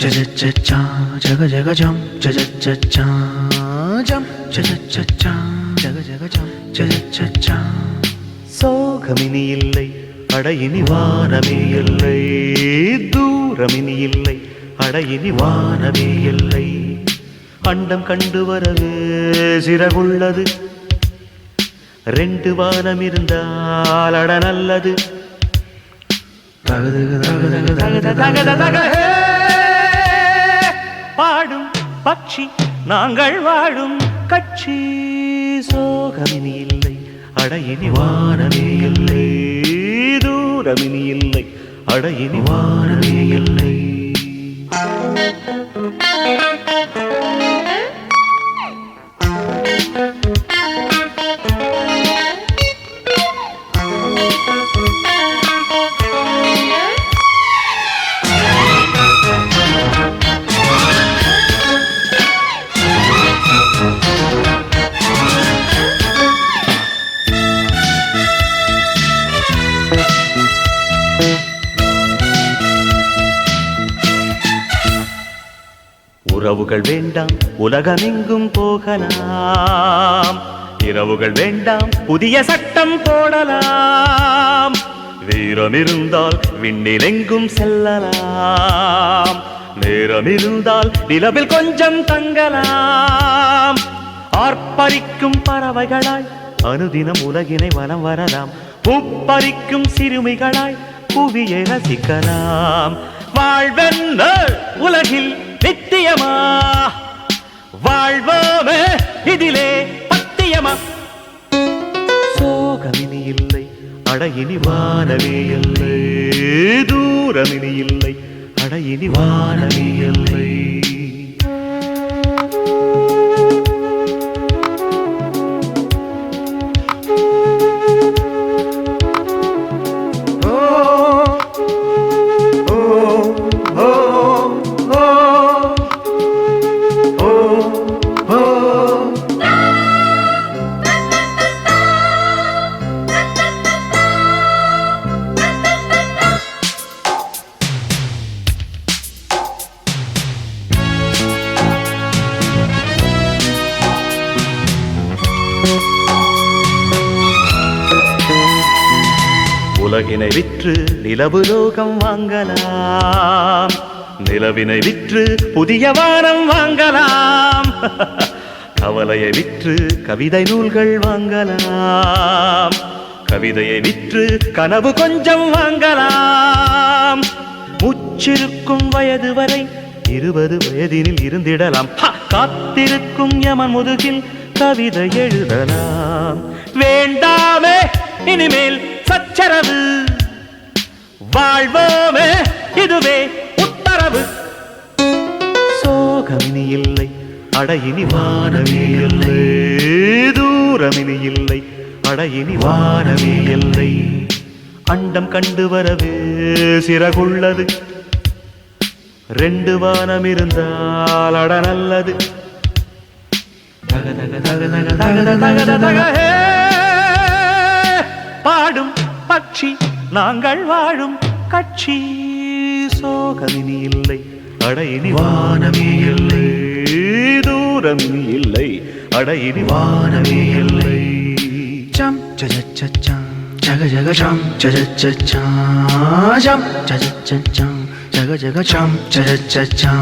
ஜஜச்சா ஜக ஜக ஜம் ஜஜச்சா ஜம் ஜஜச்சா ஜக ஜக ஜம் ஜஜச்சா சோகமினி இல்லை அடையினி வானமே இல்லை தூரமினி இல்லை அடையினி வானமே இல்லை அண்டம் கண்டு வரவே சிறகுள்ளது ரெண்டு வானம் இருந்தால் அட நல்லது தகதக தகதக தகத தகத தக ஹே! பாடும் பட்சி நாங்கள் வாழும் கட்சி. சோகமினி இல்லை அடையினி வானமே இல்லை. தூரமினி இல்லை அடையினி வானமே இல்லை. உறவுகள் வேண்டாம் உலகமெங்கும் போகலாம். இரவுகள் வேண்டாம் புதிய சட்டம் போடலாம். வீரம் இருந்தால் விண்ணிலெங்கும் செல்லலாம். நேரம் இருந்தால் நிலவில் கொஞ்சம் தங்கலாம். ஆர்ப்பரிக்கும் பறவைகளாய் அனுதினம் உலகினை வனம் வரலாம். பூப்பறிக்கும் சிறுமிகளாய் புவியை ரசிக்கலாம். வாழ்வென்ன உலகில் நித்தியமா? வாழ்வோமே இதிலே பத்தியமா? சோகமினி இல்லை அடையினி வானமே இல்லை. தூரமினி இல்லை அடையினி வானமே இல்லை. உலகினை விற்று நிலவு லோகம் வாங்கலாம். நிலவினை விற்று புதிய வாரம் வாங்கலாம். கவலையை விற்று கவிதை நூல்கள் வாங்கலாம். கவிதையை விற்று கனவு கொஞ்சம் வாங்கலாம். முச்சிருக்கும் வயது வரை இருபது வயதினில் இருந்திடலாம். காத்திருக்கும் யமன் முதுகில் கவிதை எழுதலாம். வேண்டாமே இனிமேல் சச்சரவு வாழ்வோமே இதுவே உத்தரவு சோகமினி இல்லை அடையினி வானமே இல்லை தூரமினி இல்லை அடையினி வானமே இல்லை அண்டம் கண்டு வரவே சிறகுள்ளது ரெண்டு வானம் இருந்தால் அட நல்லது பாடும் பட்சி நாங்கள் வாழும் கட்சி சோகமினி இல்லை அடையினி வானமே இல்லை தூரமினி இல்லை அடையினி வானமே இல்லை ஜம் ஜஜச்சா ஜக ஜக ஜம் ஜஜச்சா ஜம் ஜஜச்சா ஜக ஜக ஜம் ஜஜச்சா